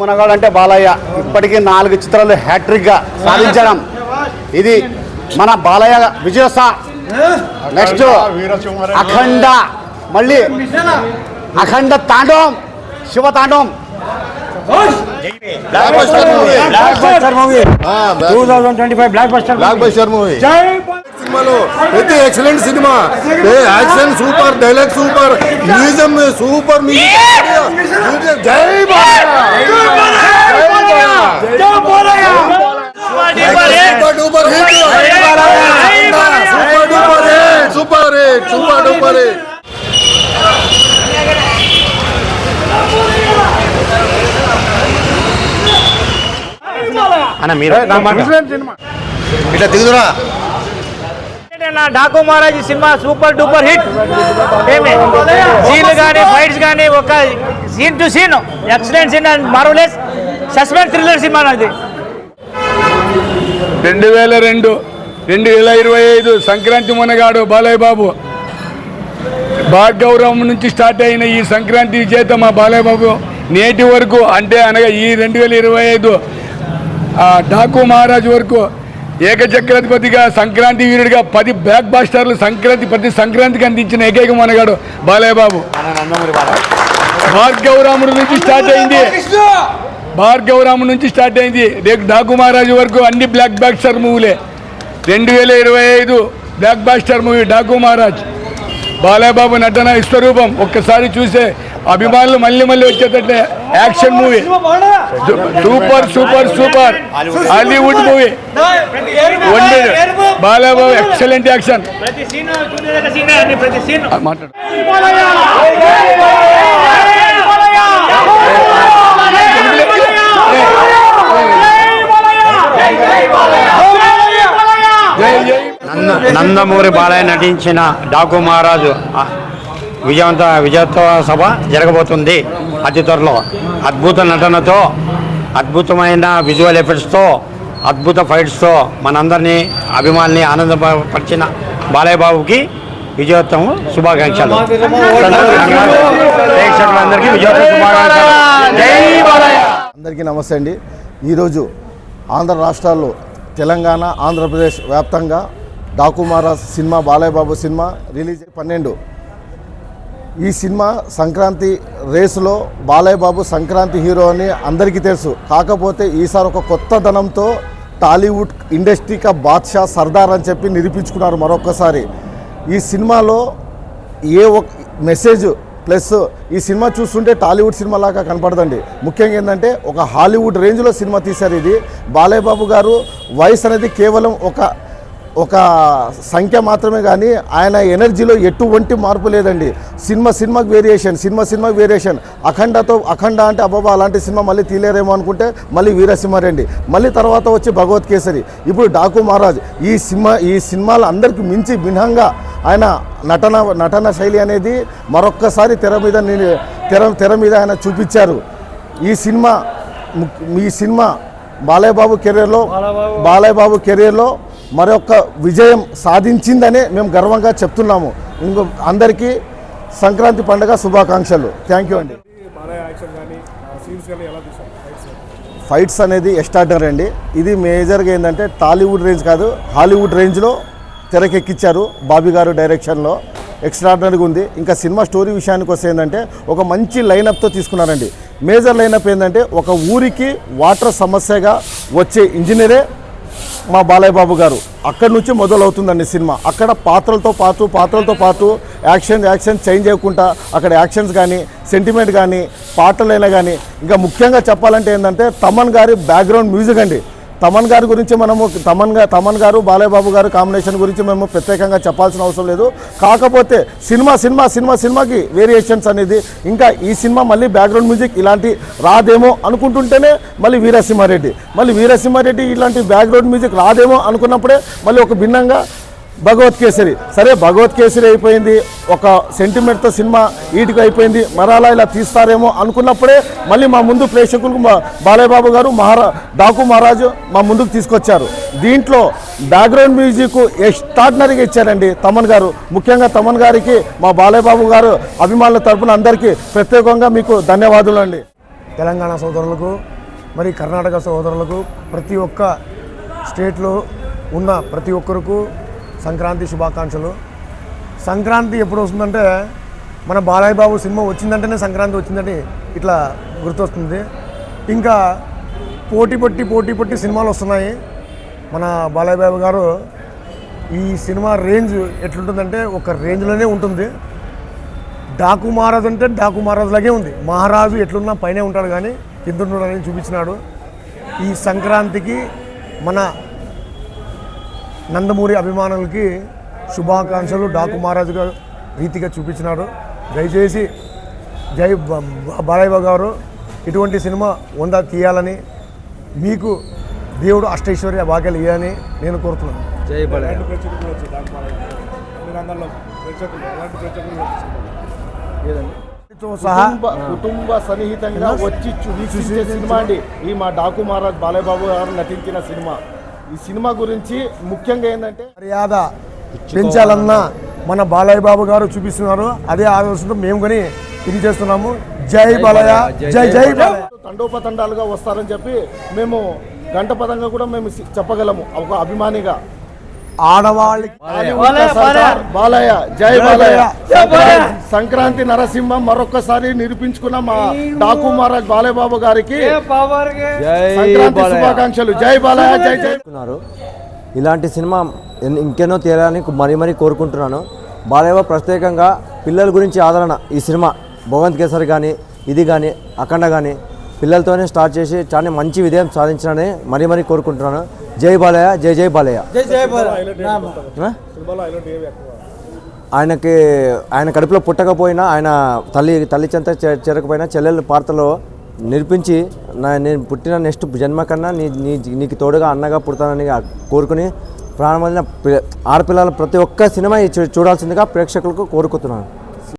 మునగాడు అంటే బాలయ్య. ఇప్పటికీ నాలుగు చిత్రాలు హ్యాట్రిక్గా సాధించడం. ఇది మన బాలయ్య విజయ నెక్స్ట్ అఖండ. మళ్ళీ అఖండ తాండవం శివ తాండవం. Blockbuster movie two thousand twenty five blockbuster blockbuster movie సినిమాలో. ప్రతి ఎక్సలెంట్ సినిమా. ఏ action super dialogue super museum super museum జై super. Duper hit super duper hit super hit super duper hit అన్న మీరు ఇట్లా దిగుదురా Daaku Maharaaj cinema super duper hit. ఏమి? సీన్లు కానీ fights కానీ ఒక scene to scene excellent scene and మరోలెస్ suspense thriller cinema అది రెండు వేల రెండు రెండు వేల ఇరవై ఐదు సంక్రాంతి మునగాడు బాలయ్య బాబు భార్గవరం నుంచి స్టార్ట్ అయిన ఈ సంక్రాంతి చేత మా బాలయ్య బాబు నేటి వరకు అంటే అనగా ఈ రెండు వేల ఇరవై ఐదు ఆ, డాకు మహారాజు వరకు ఏకచక్రాధిపతిగా సంక్రాంతి వీరుడిగా పది బ్లాక్ బాస్టర్లు సంక్రాంతి ప్రతి సంక్రాంతికి అందించిన ఏకైక మనగాడు బాలయ్యబాబు. భార్గవరాముడు నుంచి స్టార్ట్ అయింది. భార్గవరాముడు నుంచి స్టార్ట్ అయింది. రేపు డాకు మహారాజు వరకు అన్ని బ్లాక్ బాస్టర్ మూవీలే. రెండు వేల ఇరవై ఐదు blockbuster movie Daaku Maharaj Balayya Babu నటన విశ్వరూపం. ఒక్కసారి చూసే అభిమానులు మళ్ళీ మళ్ళీ వచ్చేటట్లే. Action movie super super super Hollywood movie one excellent action మాట్లాడు నంద నందమూరి బాలయ్య నటించిన డాకు మహారాజు. విజయవంత విజయోత్సవ సభ జరగబోతుంది అతి త్వరలో. అద్భుత నటనతో అద్భుతమైన విజువల్ ఎఫెక్ట్స్తో అద్భుత ఫైట్స్తో మనందరినీ అభిమానుల్ని ఆనందపరిచిన బాలయ్య బాబుకి విజయోత్సవం శుభాకాంక్షలు. ప్రేక్షకులందరికీ విజయోత్సవ శుభాకాంక్షలు. అందరికీ నమస్తే అండి. ఈరోజు ఆంధ్ర రాష్ట్రాల్లో తెలంగాణ ఆంధ్రప్రదేశ్ వ్యాప్తంగా డాకుమారా cinema Balayya Babu cinema release పన్నెండు. ఈ సినిమా సంక్రాంతి రేసులో బాలయ్య బాబు సంక్రాంతి హీరో అని అందరికీ తెలుసు. కాకపోతే ఈసారి ఒక కొత్త ధనంతో టాలీవుడ్ ఇండస్ట్రీకా బాద్షా సర్దార్ అని చెప్పి నిరూపించుకున్నారు మరొకసారి ఈ సినిమాలో ఏ ఒక మెసేజ్ ప్లస్ ఈ సినిమా చూస్తుంటే టాలీవుడ్ సినిమా లాగా కనపడదండి. ముఖ్యంగా ఏంటంటే ఒక హాలీవుడ్ రేంజ్లో సినిమా తీశారు ఇది. బాలయ్య బాబు గారు వయసు అనేది కేవలం ఒక ఒక సంఖ్య మాత్రమే కానీ ఆయన ఎనర్జీలో ఎటువంటి మార్పు లేదండి. సినిమా సినిమాకి వేరియేషన్ సినిమా సినిమాకి వేరియేషన్. అఖండతో అఖండ అంటే అబ్బాబా అలాంటి సినిమా మళ్ళీ తీలేరేమో అనుకుంటే మళ్ళీ వీరసింహారెడ్డి మళ్ళీ తర్వాత వచ్చి భగవత్ కేసరి. ఇప్పుడు డాకు మహారాజ్ ఈ సినిమా ఈ సినిమాలు అందరికీ మించి భిన్నంగా ఆయన నటన నటన శైలి అనేది మరొక్కసారి తెర మీద తెర తెర మీద ఆయన చూపించారు. ఈ సినిమా ఈ సినిమా బాలయ్య బాబు కెరీర్లో బాలయ్య బాబు కెరీర్లో మరొక విజయం సాధించిందనే మేము గర్వంగా చెప్తున్నాము. ఇంకో అందరికీ సంక్రాంతి పండుగ శుభాకాంక్షలు. థ్యాంక్ యూ అండి. ఫైట్స్ అనేది ఎస్టార్డర్ అండి. ఇది మేజర్గా ఏంటంటే టాలీవుడ్ రేంజ్ కాదు హాలీవుడ్ రేంజ్లో తెరకెక్కించారు బాబీ గారు డైరెక్షన్లో ఎక్స్ట్రాడనరీగా ఉంది. ఇంకా సినిమా స్టోరీ విషయానికి వస్తే ఏంటంటే ఒక మంచి లైనప్తో తీసుకున్నారండి. మేజర్ లైనప్ ఏంటంటే ఒక ఊరికి వాటర్ సమస్యగా వచ్చే ఇంజనీరే మా బాలయ్య బాబు గారు. అక్కడి నుంచి మొదలవుతుందండి సినిమా. అక్కడ పాత్రలతో పాటు పాత్రలతో పాటు యాక్షన్ యాక్షన్ చేంజ్ అవ్వకుండా అక్కడ యాక్షన్స్ కానీ సెంటిమెంట్ కానీ పాటలైనా కానీ ఇంకా ముఖ్యంగా చెప్పాలంటే ఏంటంటే తమన్ గారి బ్యాక్గ్రౌండ్ మ్యూజిక్ అండి. తమన్ గారి గురించి మనము తమన్గా తమన్ గారు బాలయ్యబాబు గారు కాంబినేషన్ గురించి మేము ప్రత్యేకంగా చెప్పాల్సిన అవసరం లేదు. కాకపోతే సినిమా సినిమా సినిమా సినిమాకి వేరియేషన్స్ అనేది ఇంకా ఈ సినిమా మళ్ళీ బ్యాక్గ్రౌండ్ మ్యూజిక్ ఇలాంటి రాదేమో అనుకుంటుంటేనే మళ్ళీ వీరసింహారెడ్డి. మళ్ళీ వీరసింహారెడ్డి ఇలాంటి బ్యాక్గ్రౌండ్ మ్యూజిక్ రాదేమో అనుకున్నప్పుడే మళ్ళీ ఒక భిన్నంగా భగవత్ కేసరి. సరే భగవత్ కేసరి అయిపోయింది ఒక సెంటిమెంట్తో సినిమా ఈటికి అయిపోయింది మరలా ఇలా తీస్తారేమో అనుకున్నప్పుడే మళ్ళీ మా ముందు ప్రేక్షకులకు బాలయ్యబాబు గారు మహారా డాకు మహారాజు మా ముందుకు తీసుకొచ్చారు. దీంట్లో బ్యాక్గ్రౌండ్ మ్యూజిక్ ఎక్స్ట్రాడినరీగా ఇచ్చారండి తమన్ గారు. ముఖ్యంగా తమన్ గారికి మా బాలయ్యబాబు గారు అభిమానుల తరఫున అందరికీ ప్రత్యేకంగా మీకు ధన్యవాదాలు అండి తెలంగాణ సోదరులకు మరి కర్ణాటక సోదరులకు ప్రతి ఒక్క స్టేట్లో ఉన్న ప్రతి ఒక్కరికి సంక్రాంతి శుభాకాంక్షలు. సంక్రాంతి ఎప్పుడు వస్తుందంటే మన బాలయ్య బాబు సినిమా వచ్చిందంటేనే సంక్రాంతి వచ్చిందని ఇట్లా గుర్తొస్తుంది. ఇంకా పోటీ పట్టి పోటీ పట్టి సినిమాలు వస్తున్నాయి. మన బాలయ్య బాబు గారు ఈ సినిమా రేంజ్ ఎట్లుంటుందంటే ఒక రేంజ్లోనే ఉంటుంది. డాకు మహారాజు అంటే డాకు మహారాజు లాగే ఉంది. మహారాజు ఎట్లున్నా పైనే ఉంటాడు కానీ కింద ఉన్నాడని చూపించినాడు. ఈ సంక్రాంతికి మన నందమూరి అభిమానులకి శుభాకాంక్షలు డాకు మహారాజు గారు రీతిగా చూపించినాడు దయచేసి జై బాలయ్య గారు ఇటువంటి సినిమా వంద తీయాలని మీకు దేవుడు అష్టైశ్వర్య భాగ్యాలు ఇవ్వాలని నేను కోరుతున్నాను. సహా కుటుంబ సన్నిహితంగా వచ్చి చూ- వీక్షించే సినిమా అండి. ఈ మా డాకు మహారాజ్ బాలయ్య బాబు గారు నటించిన సినిమా. ఈ సినిమా గురించి ముఖ్యంగా ఏంటంటే మర్యాద పెంచాలన్న మన బాలయ్య బాబు గారు చూపిస్తున్నారు. అదే ఆలోచనతో మేము కొని ఇది చేస్తున్నాము. జై బాలయ్య. జై జై బాలయ్య. తండోపతండాలుగా వస్తారని చెప్పి మేము గంటపదంగా కూడా మేము చెప్పగలము. ఒక అభిమానిగా. ఆడవాళ్ళకి బాలయ్య. జై బాలయ్య. సంక్రాంతి నరసింహ మరొక్కసారి నిరూపించుకున్న మా డాకు మహారాజ్ బాలయ్య బాబు గారికి సంక్రాంతి శుభాకాంక్షలు. జై బాలయ్య జై జై. ఇలాంటి సినిమా ఇంకెన్నో తీరాలని మరీ మరీ కోరుకుంటున్నాను. బాలయ్య ప్రత్యేకంగా పిల్లల గురించి ఆదరణ. ఈ సినిమా భగవంత్ కేసరి కానీ ఇది కానీ అఖండ కానీ పిల్లలతోనే స్టార్ట్ చేసి చాలా మంచి విజయం సాధించాలని మరీ మరీ కోరుకుంటున్నాను. జై బాలయ్య జై జై బాలయ్య? ఆయనకి ఆయన కడుపులో పుట్టకపోయినా ఆయన తల్లి తల్లి చెంత చేరకపోయినా చెల్లెల పాత్రలో నిరూపించి నా నేను పుట్టిన నెక్స్ట్ జన్మ కన్నా నీ నీ నీకు తోడుగా అన్నగా పుడతానని కోరుకుని ప్రాణమైన ఆడపిల్లల ప్రతి ఒక్క సినిమా చూ- చూడాల్సిందిగా ప్రేక్షకులకు కోరుకుంటున్నాను.